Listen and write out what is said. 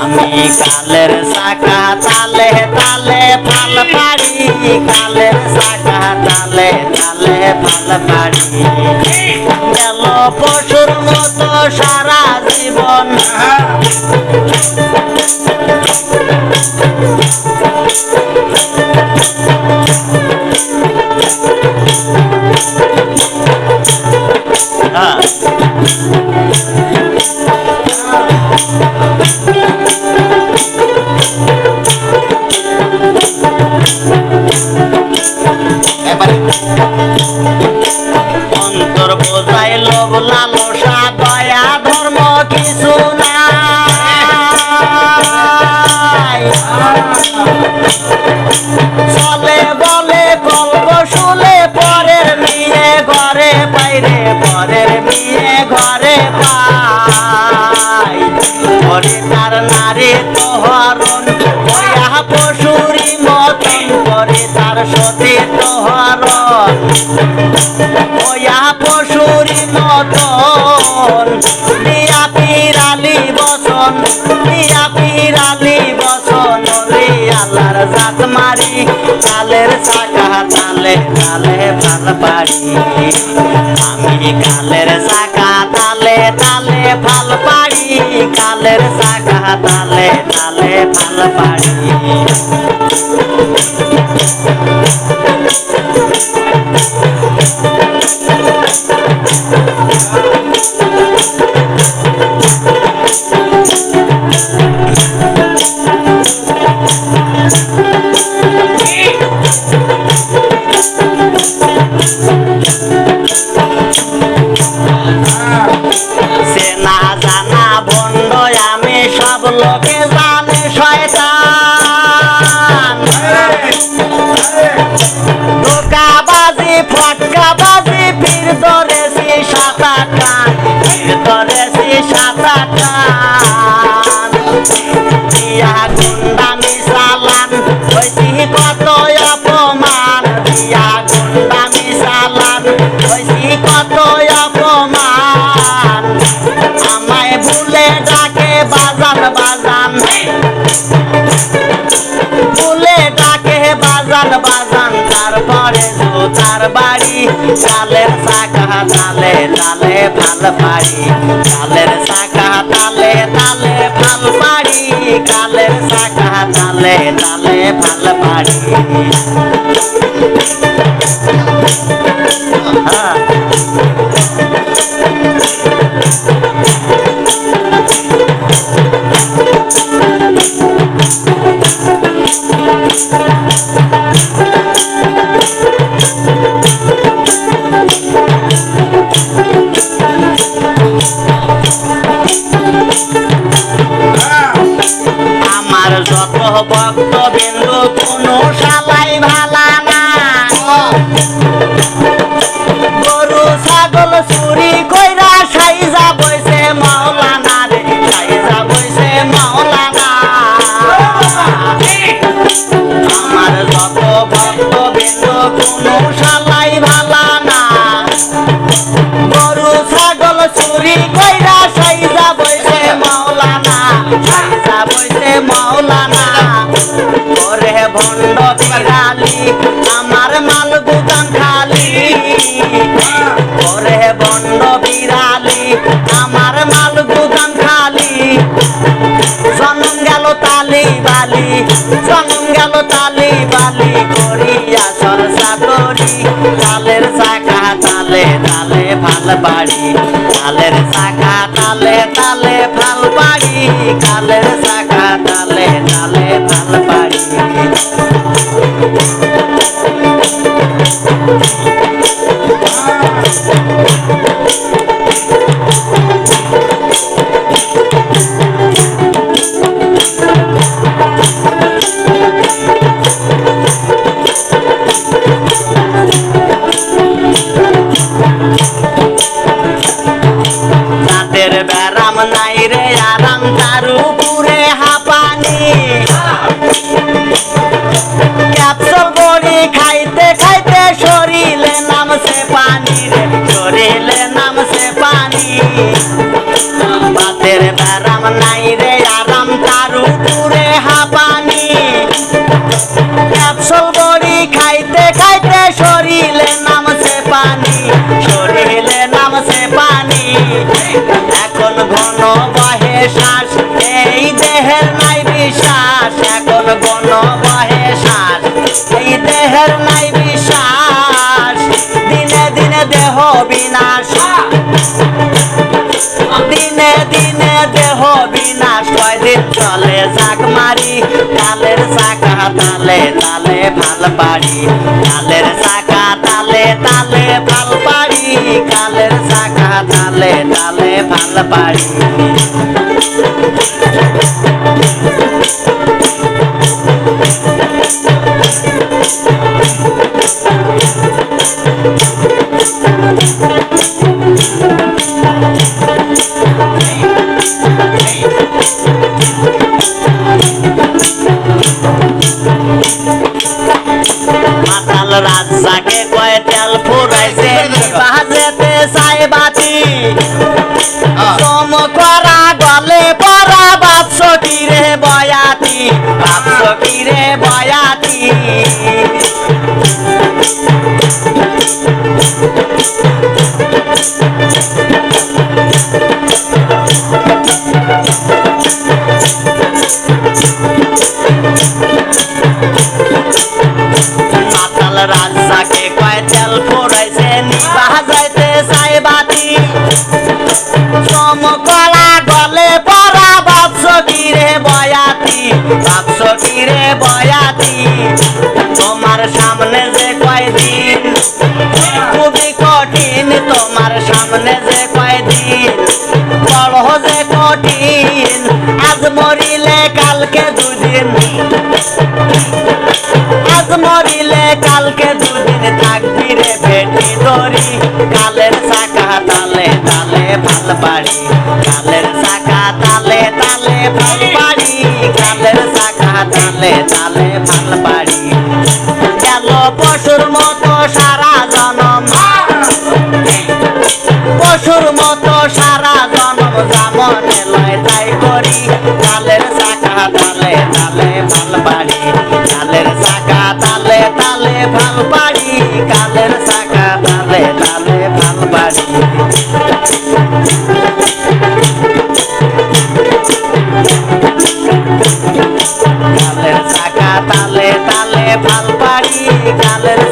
আমি কালের শাখা তালে তালে ফাল পাড়ি। কালের শাখা তালে তালে ফাল পাড়ি। ঘরে তার নারী তোহরণ হইয়া পশুরি মতন করে তার সতী তোহরণ ওয়া পশুরি মতন। দিয়া পিরালি বসন দিয়া পিরালি বসন। রে আল্লাহর জাত মারি কালের শাখা তালে তালে আমি কালের শাখা কালের শাখা তালে তালে তাল পাড়ি। লোকে জানে শয়তান। ধোকাবাজি, ফটকাবাজি পীর ধরেছি সাতা কান। পীর ধরেছি সাতা কান। দিয়া গুন্ডামি চালান হইছি কত অপমান। দিয়া গুন্ডামি চালান হইছি কত অপমান। বাজান বাজান ভুলে ডাকে বাজান বাজান তারপরে তার বাড়ি চালের শাখা তালে তালে ফাল পাড়ি চালের শাখা তালে তালে ফাল পাড়ি কালের শাখা তালে তালে ফাল পাড়ি হ্যাঁ ভক্ত বিন্দু সাইজা মাওলানা। ওরে ভণ্ড বিড়ালি, আমার মাল গুদাম খালি। ওরে ভণ্ড বিড়ালি, আমার মাল গুদাম খালি। জনম গেল তালি বালি, জনম গেল তালি বালি, করিয়া সরসা করি। তালের শাখা তালে তালে ভালো বাড়ি তালের শাখা তালে তালে ভালো কালের শাখা উপরে হাঁপানি। ক্যাপসুল বড়ি খাইতে খাইতে শরীরে নামছে পানি শরীরে নামছে পানি। এখন ঘন বহে শ্বাস, এই দেহের নাই বিশ্বাস। এখন ঘন বহে শ্বাস, এই দেহের নাই বিশ্বাস। দিনে দিনে দেহ বিনাশ। দিনে দিনে দেহ বিনাশ। কয়দিন চলে কালের চাকা তালে তালে ভালো পারি কালের চাকা তালে তালে ভালো পারি কালের চাকা তালে তালে ভালো পারি বয়াতি তোমার সামনে যে কয়দিন কঠিন। তোমার সামনে যে কয়দিন বড় যে কঠিন। আজ মরিলে কালকে দুদিন। আজ মরিলে কালকে দুদিন রে ধরি কালের চাকা তালে তালে পারি কালের চাকা তালে তালে ভালো তালে তালে ভালো বাড়ি। গেল পশুর মতো সারা জনম। পশুর মতো সারা জনম জামনে লয় তাই করি। তালের চাকা তালে তালে ভালো পারি ভালো পারি কালের